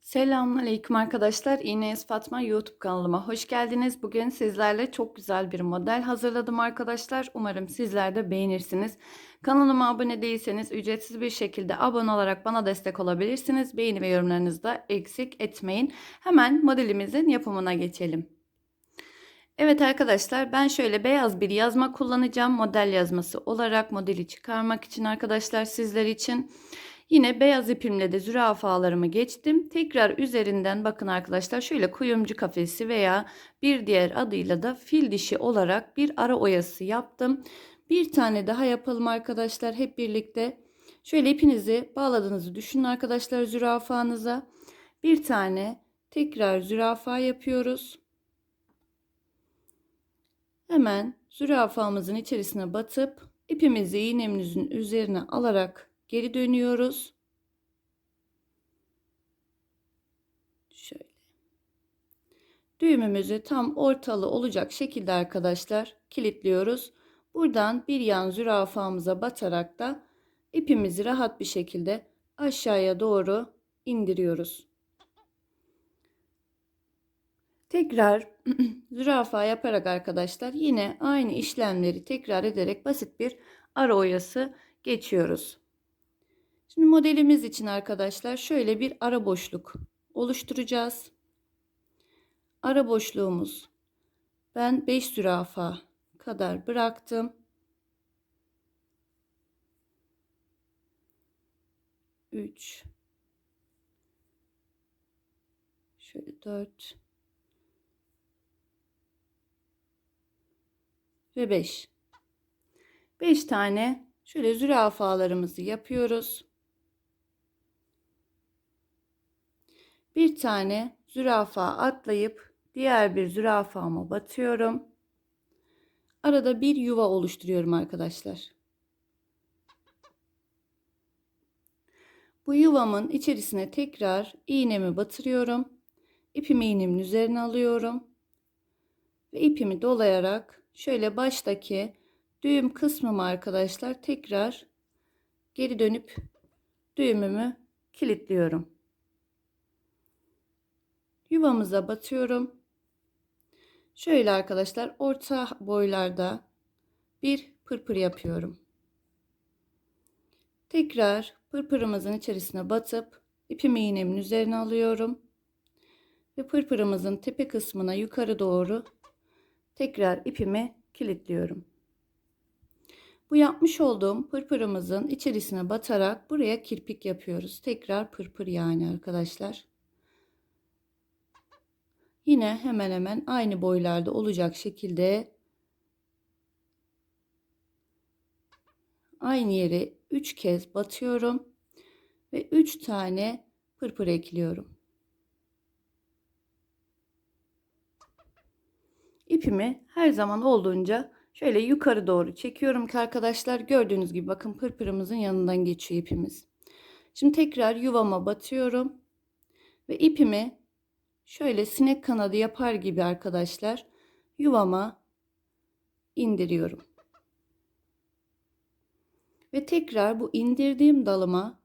Selamünaleyküm arkadaşlar. İğneyiz Fatma YouTube kanalıma hoş geldiniz. Bugün sizlerle çok güzel bir model hazırladım arkadaşlar. Umarım sizler de beğenirsiniz. Kanalıma abone değilseniz ücretsiz bir şekilde abone olarak bana destek olabilirsiniz. Beğeni ve yorumlarınızı da eksik etmeyin. Hemen modelimizin yapımına geçelim. Evet arkadaşlar ben şöyle beyaz bir yazma kullanacağım. Model yazması olarak modeli çıkarmak için arkadaşlar sizler için. Yine beyaz ipimle de zürafalarımı geçtim. Tekrar üzerinden bakın arkadaşlar şöyle kuyumcu kafesi veya bir diğer adıyla da fil dişi olarak bir ara oyası yaptım. Bir tane daha yapalım arkadaşlar hep birlikte. Şöyle ipinizi bağladığınızı düşünün arkadaşlar zürafanıza. Bir tane tekrar zürafa yapıyoruz. Hemen zürafamızın içerisine batıp ipimizi iğnemizin üzerine alarak geri dönüyoruz. Şöyle. Düğümümüzü tam ortalı olacak şekilde arkadaşlar kilitliyoruz. Buradan bir yan zürafamıza batarak da ipimizi rahat bir şekilde aşağıya doğru indiriyoruz. Tekrar zürafa yaparak arkadaşlar yine aynı işlemleri tekrar ederek basit bir ara oyası geçiyoruz. Şimdi modelimiz için arkadaşlar şöyle bir ara boşluk oluşturacağız. Ara boşluğumuz ben 5 zürafa kadar bıraktım. 3 şöyle 4 ve 5 5 tane şöyle zürafalarımızı yapıyoruz. Bir tane zürafa atlayıp diğer bir zürafama batıyorum. Arada bir yuva oluşturuyorum arkadaşlar. Bu yuvamın içerisine tekrar iğnemi batırıyorum. İpimi iğnemin üzerine alıyorum. Ve ipimi dolayarak şöyle baştaki düğüm kısmımı arkadaşlar tekrar geri dönüp düğümümü kilitliyorum. Yuvamıza batıyorum. Şöyle arkadaşlar orta boylarda bir pırpır yapıyorum. Tekrar pırpırımızın içerisine batıp ipimi iğnemin üzerine alıyorum. Ve pırpırımızın tepe kısmına yukarı doğru tekrar ipimi kilitliyorum. Bu yapmış olduğum pırpırımızın içerisine batarak buraya kirpik yapıyoruz. Tekrar pırpır yani arkadaşlar. Yine hemen hemen aynı boylarda olacak şekilde aynı yere 3 kez batıyorum ve 3 tane pırpır ekliyorum. İpimi her zaman olduğunca şöyle yukarı doğru çekiyorum ki arkadaşlar gördüğünüz gibi bakın pırpırımızın yanından geçiyor ipimiz. Şimdi tekrar yuvama batıyorum ve ipimi şöyle sinek kanadı yapar gibi arkadaşlar yuvama indiriyorum. Ve tekrar bu indirdiğim dalıma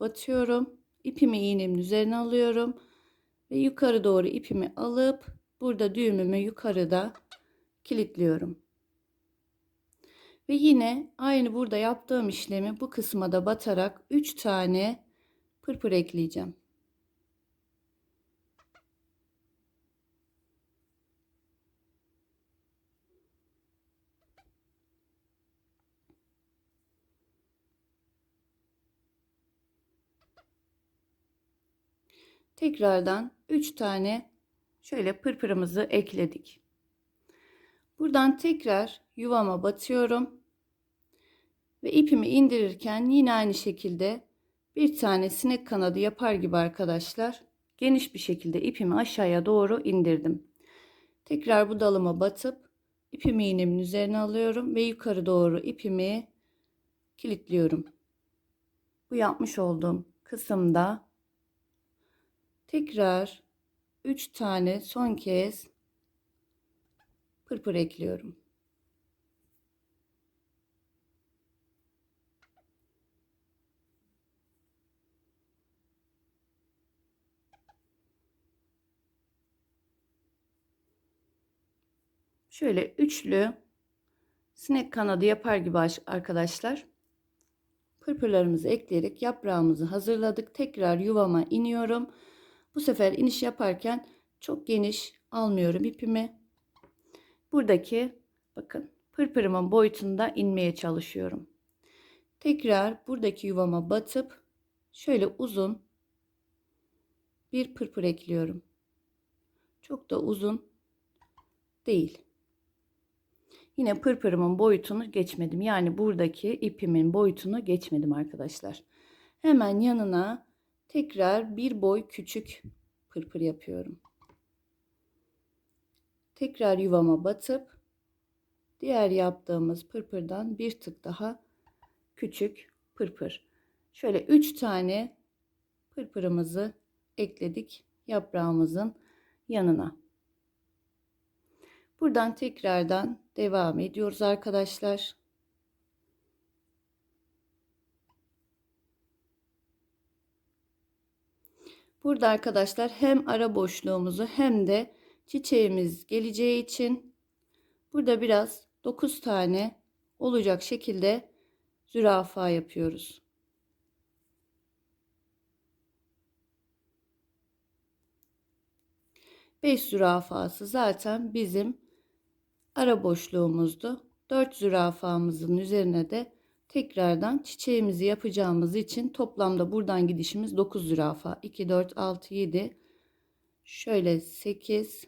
batıyorum. İpimi iğnemin üzerine alıyorum ve yukarı doğru ipimi alıp burada düğümümü yukarıda kilitliyorum. Ve yine aynı burada yaptığım işlemi bu kısma da batarak 3 tane pırpır ekleyeceğim. Tekrardan 3 tane şöyle pırpırımızı ekledik. Buradan tekrar yuvama batıyorum. Ve ipimi indirirken yine aynı şekilde bir tane sinek kanadı yapar gibi arkadaşlar. Geniş bir şekilde ipimi aşağıya doğru indirdim. Tekrar bu dalıma batıp ipimi iğnemin üzerine alıyorum ve yukarı doğru ipimi kilitliyorum. Bu yapmış olduğum kısımda Tekrar 3 tane son kez pırpır ekliyorum. Şöyle üçlü sinek kanadı yapar gibi arkadaşlar. Pırpırlarımızı ekleyerek yaprağımızı hazırladık. Tekrar yuvama iniyorum. Bu sefer iniş yaparken çok geniş almıyorum ipimi. Buradaki bakın pırpırımın boyutunda inmeye çalışıyorum. Tekrar buradaki yuvama batıp şöyle uzun bir pırpır ekliyorum. Çok da uzun değil. Yine pırpırımın boyutunu geçmedim. Yani buradaki ipimin boyutunu geçmedim arkadaşlar. Hemen yanına tekrar bir boy küçük pırpır yapıyorum. Tekrar yuvama batıp diğer yaptığımız pırpırdan bir tık daha küçük pırpır. Şöyle 3 tane pırpırımızı ekledik yaprağımızın yanına. Buradan tekrardan devam ediyoruz arkadaşlar. Burada arkadaşlar hem ara boşluğumuzu hem de çiçeğimiz geleceği için burada biraz 9 tane olacak şekilde zürafa yapıyoruz. Beş zürafası zaten bizim ara boşluğumuzdu. 4 zürafamızın üzerine de tekrardan çiçeğimizi yapacağımız için toplamda buradan gidişimiz 9 zürafa. 2, 4, 6, 7, şöyle 8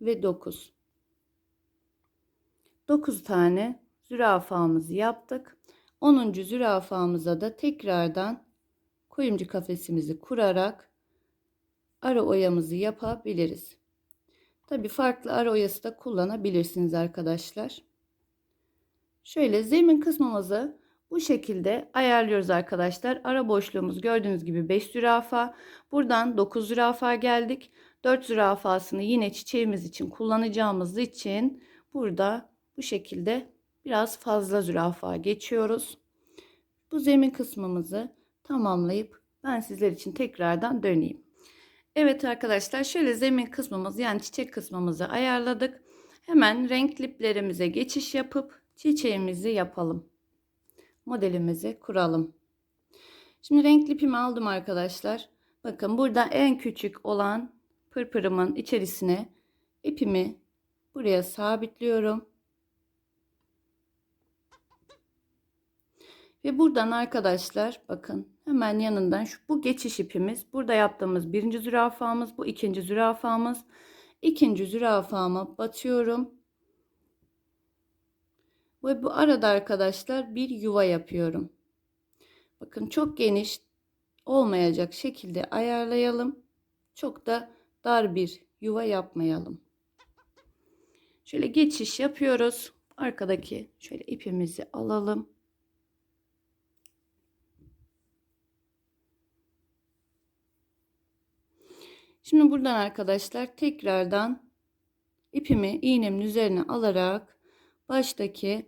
ve 9. 9 tane zürafamızı yaptık. 10. zürafamıza da tekrardan kuyumcu kafesimizi kurarak ara oyamızı yapabiliriz. Tabi farklı ara oyası da kullanabilirsiniz arkadaşlar. Şöyle zemin kısmımızı bu şekilde ayarlıyoruz arkadaşlar. Ara boşluğumuz gördüğünüz gibi 5 zürafa. Buradan 9 zürafa geldik. 4 zürafasını yine çiçeğimiz için kullanacağımız için burada bu şekilde biraz fazla zürafa geçiyoruz. Bu zemin kısmımızı tamamlayıp ben sizler için tekrardan döneyim. Evet arkadaşlar şöyle zemin kısmımız yani çiçek kısmımızı ayarladık. Hemen renk liplerimize geçiş yapıp çiçeğimizi yapalım. Modelimizi kuralım. Şimdi renk lipimi aldım arkadaşlar. Bakın burada en küçük olan pırpırımın içerisine ipimi buraya sabitliyorum. Ve buradan arkadaşlar bakın hemen yanından şu bu geçiş ipimiz. Burada yaptığımız birinci zürafamız bu ikinci zürafamız. İkinci zürafama batıyorum. Ve bu arada arkadaşlar bir yuva yapıyorum. Bakın çok geniş olmayacak şekilde ayarlayalım. Çok da dar bir yuva yapmayalım. Şöyle geçiş yapıyoruz. Arkadaki şöyle ipimizi alalım. Şimdi buradan arkadaşlar tekrardan ipimi iğnemin üzerine alarak baştaki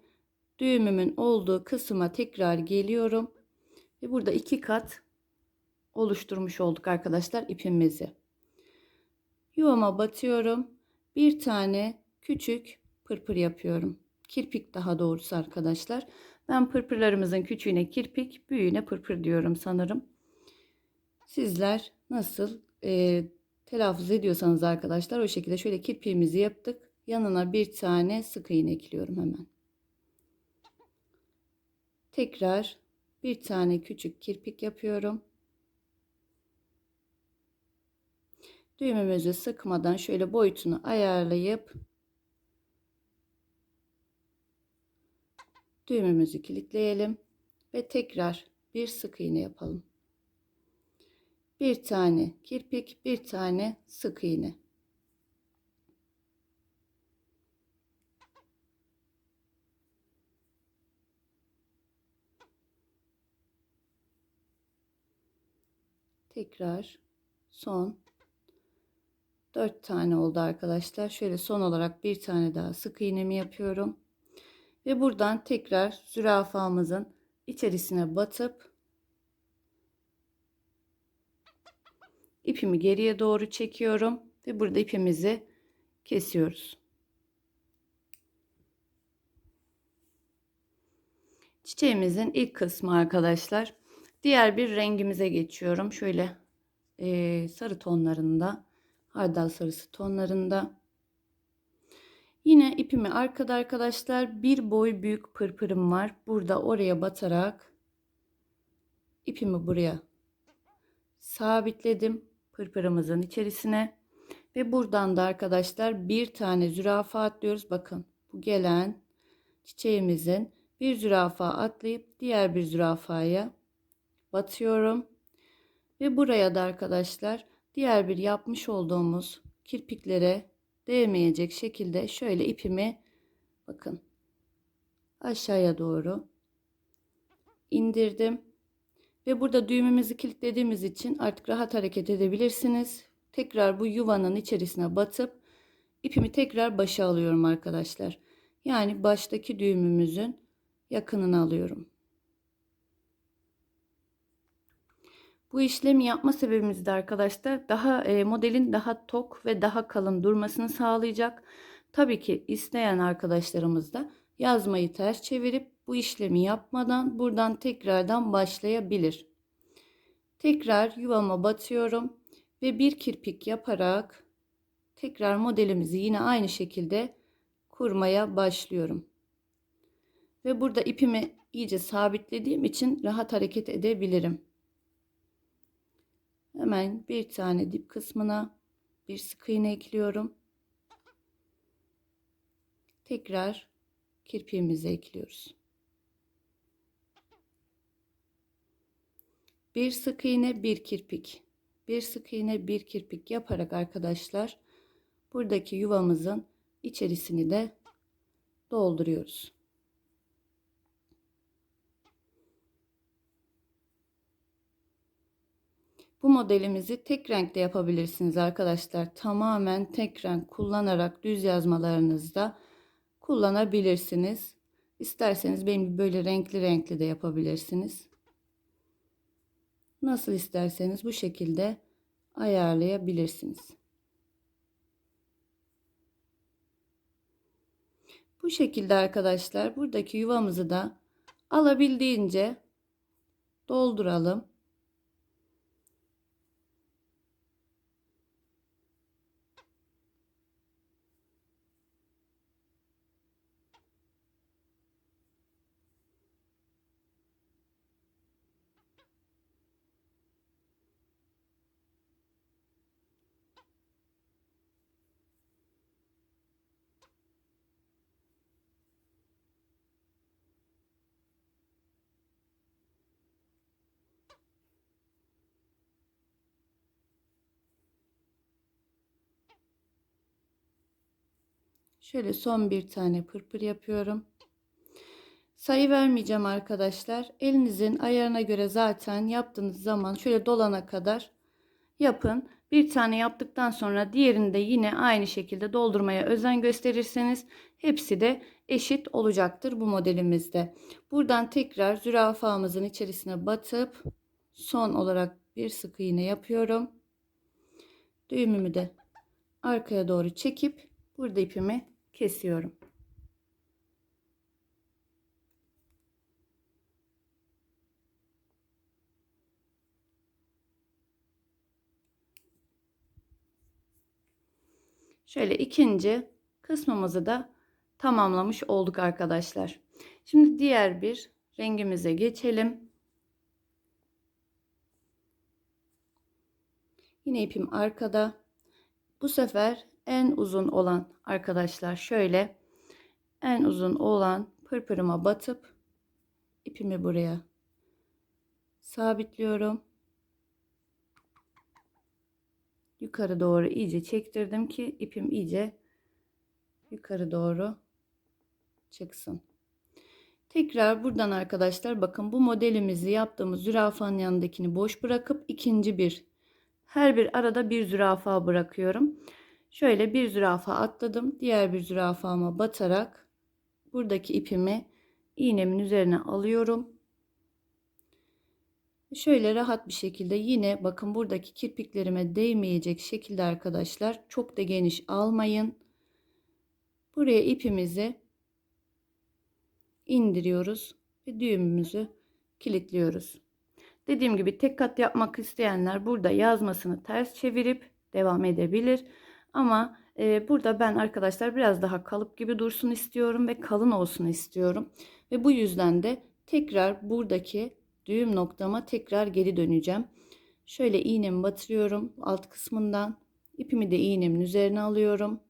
düğümümün olduğu kısma tekrar geliyorum. Ve burada iki kat oluşturmuş olduk arkadaşlar ipimizi. Yuvama batıyorum. Bir tane küçük pırpır yapıyorum. Kirpik daha doğrusu arkadaşlar. Ben pırpırlarımızın küçüğüne kirpik, büyüğüne pırpır diyorum sanırım. Sizler nasıl e, telaffuz ediyorsanız arkadaşlar o şekilde şöyle kirpiğimizi yaptık. Yanına bir tane sık iğne ekliyorum hemen. Tekrar bir tane küçük kirpik yapıyorum. Düğümümüzü sıkmadan şöyle boyutunu ayarlayıp düğümümüzü kilitleyelim ve tekrar bir sık iğne yapalım bir tane kirpik, bir tane sık iğne. Tekrar son 4 tane oldu arkadaşlar. Şöyle son olarak bir tane daha sık iğnemi yapıyorum. Ve buradan tekrar zürafamızın içerisine batıp ipimi geriye doğru çekiyorum Ve burada ipimizi kesiyoruz. Çiçeğimizin ilk kısmı arkadaşlar. Diğer bir rengimize geçiyorum. Şöyle e, sarı tonlarında, hardal sarısı tonlarında. Yine ipimi arkada arkadaşlar bir boy büyük pırpırım var. Burada oraya batarak ipimi buraya sabitledim pırpırımızın içerisine ve buradan da arkadaşlar bir tane zürafa atlıyoruz. Bakın bu gelen çiçeğimizin bir zürafa atlayıp diğer bir zürafaya batıyorum. Ve buraya da arkadaşlar diğer bir yapmış olduğumuz kirpiklere değmeyecek şekilde şöyle ipimi bakın aşağıya doğru indirdim. Ve burada düğmemizi kilitlediğimiz için artık rahat hareket edebilirsiniz. Tekrar bu yuvanın içerisine batıp ipimi tekrar başa alıyorum arkadaşlar. Yani baştaki düğümümüzün yakınını alıyorum. Bu işlemi yapma sebebimiz de arkadaşlar daha e, modelin daha tok ve daha kalın durmasını sağlayacak. Tabii ki isteyen arkadaşlarımız da yazmayı ters çevirip bu işlemi yapmadan buradan tekrardan başlayabilir. Tekrar yuvama batıyorum ve bir kirpik yaparak tekrar modelimizi yine aynı şekilde kurmaya başlıyorum. Ve burada ipimi iyice sabitlediğim için rahat hareket edebilirim. Hemen bir tane dip kısmına bir sık iğne ekliyorum. Tekrar kirpiğimizi ekliyoruz. Bir sık iğne, bir kirpik. Bir sık iğne, bir kirpik yaparak arkadaşlar buradaki yuvamızın içerisini de dolduruyoruz. Bu modelimizi tek renkte yapabilirsiniz arkadaşlar. Tamamen tek renk kullanarak düz yazmalarınızda kullanabilirsiniz. İsterseniz benim böyle renkli renkli de yapabilirsiniz. Nasıl isterseniz bu şekilde ayarlayabilirsiniz. Bu şekilde arkadaşlar buradaki yuvamızı da alabildiğince dolduralım. Şöyle son bir tane pırpır yapıyorum. Sayı vermeyeceğim arkadaşlar. Elinizin ayarına göre zaten yaptığınız zaman şöyle dolana kadar yapın. Bir tane yaptıktan sonra diğerini de yine aynı şekilde doldurmaya özen gösterirseniz hepsi de eşit olacaktır bu modelimizde. Buradan tekrar zürafamızın içerisine batıp son olarak bir sık iğne yapıyorum. Düğümümü de arkaya doğru çekip burada ipimi kesiyorum. Şöyle ikinci kısmımızı da tamamlamış olduk arkadaşlar. Şimdi diğer bir rengimize geçelim. Yine ipim arkada. Bu sefer en uzun olan arkadaşlar şöyle en uzun olan pırpırıma batıp ipimi buraya sabitliyorum. Yukarı doğru iyice çektirdim ki ipim iyice yukarı doğru çıksın. Tekrar buradan arkadaşlar bakın bu modelimizi yaptığımız zürafanın yanındakini boş bırakıp ikinci bir her bir arada bir zürafa bırakıyorum. Şöyle bir zürafa atladım. Diğer bir zürafama batarak buradaki ipimi iğnemin üzerine alıyorum. Şöyle rahat bir şekilde yine bakın buradaki kirpiklerime değmeyecek şekilde arkadaşlar çok da geniş almayın. Buraya ipimizi indiriyoruz ve düğümümüzü kilitliyoruz. Dediğim gibi tek kat yapmak isteyenler burada yazmasını ters çevirip devam edebilir. Ama e, burada ben arkadaşlar biraz daha kalıp gibi dursun istiyorum ve kalın olsun istiyorum. Ve bu yüzden de tekrar buradaki düğüm noktama tekrar geri döneceğim. Şöyle iğnemi batırıyorum alt kısmından. İpimi de iğnemin üzerine alıyorum.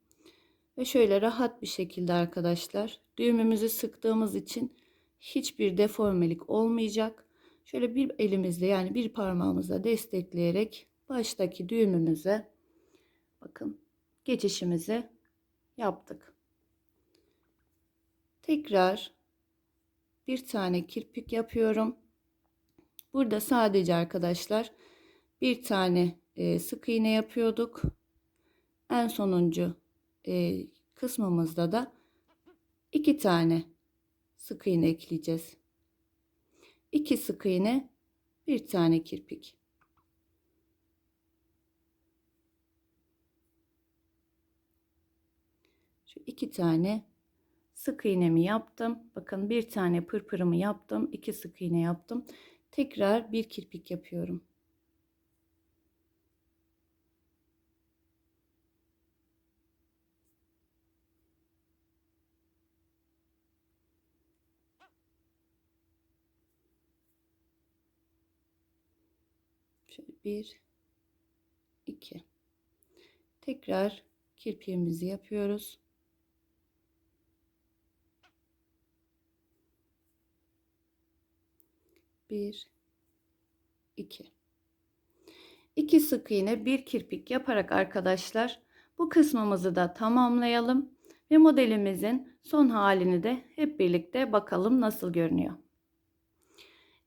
Ve şöyle rahat bir şekilde arkadaşlar düğümümüzü sıktığımız için hiçbir deformelik olmayacak. Şöyle bir elimizle yani bir parmağımızla destekleyerek baştaki düğümümüze bakın geçişimizi yaptık. Tekrar bir tane kirpik yapıyorum. Burada sadece arkadaşlar bir tane e, sık iğne yapıyorduk. En sonuncu e, kısmımızda da iki tane sık iğne ekleyeceğiz. 2 sık iğne, bir tane kirpik. Şu iki tane sık iğnemi yaptım. Bakın bir tane pırpırımı yaptım. iki sık iğne yaptım. Tekrar bir kirpik yapıyorum. Şöyle bir, iki. Tekrar kirpiğimizi yapıyoruz. Bir, iki. İki sık iğne, bir kirpik yaparak arkadaşlar bu kısmımızı da tamamlayalım ve modelimizin son halini de hep birlikte bakalım nasıl görünüyor.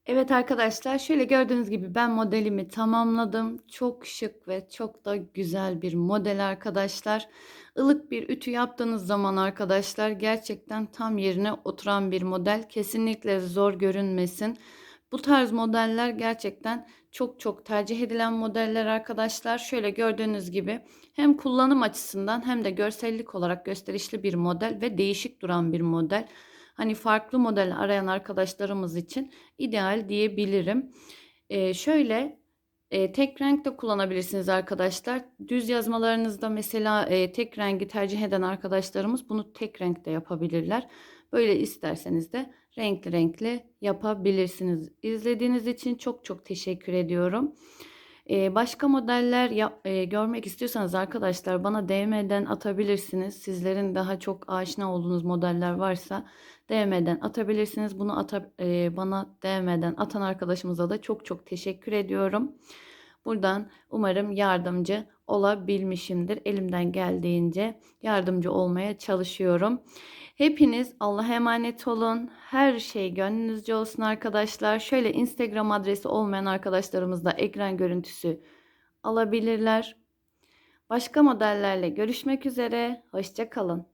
Evet arkadaşlar şöyle gördüğünüz gibi ben modelimi tamamladım. Çok şık ve çok da güzel bir model arkadaşlar. Ilık bir ütü yaptığınız zaman arkadaşlar gerçekten tam yerine oturan bir model. Kesinlikle zor görünmesin. Bu tarz modeller gerçekten çok çok tercih edilen modeller arkadaşlar. Şöyle gördüğünüz gibi hem kullanım açısından hem de görsellik olarak gösterişli bir model ve değişik duran bir model hani farklı model arayan arkadaşlarımız için ideal diyebilirim. Ee, şöyle e, tek renk de kullanabilirsiniz arkadaşlar. Düz yazmalarınızda mesela e, tek rengi tercih eden arkadaşlarımız bunu tek renkte yapabilirler. Böyle isterseniz de renkli renkli yapabilirsiniz. İzlediğiniz için çok çok teşekkür ediyorum. Ee, başka modeller e, görmek istiyorsanız arkadaşlar bana DM'den atabilirsiniz. Sizlerin daha çok aşina olduğunuz modeller varsa DM'den atabilirsiniz. Bunu ata, e, bana DM'den atan arkadaşımıza da çok çok teşekkür ediyorum. Buradan umarım yardımcı olabilmişimdir. Elimden geldiğince yardımcı olmaya çalışıyorum. Hepiniz Allah'a emanet olun. Her şey gönlünüzce olsun arkadaşlar. Şöyle Instagram adresi olmayan arkadaşlarımız da ekran görüntüsü alabilirler. Başka modellerle görüşmek üzere. Hoşçakalın.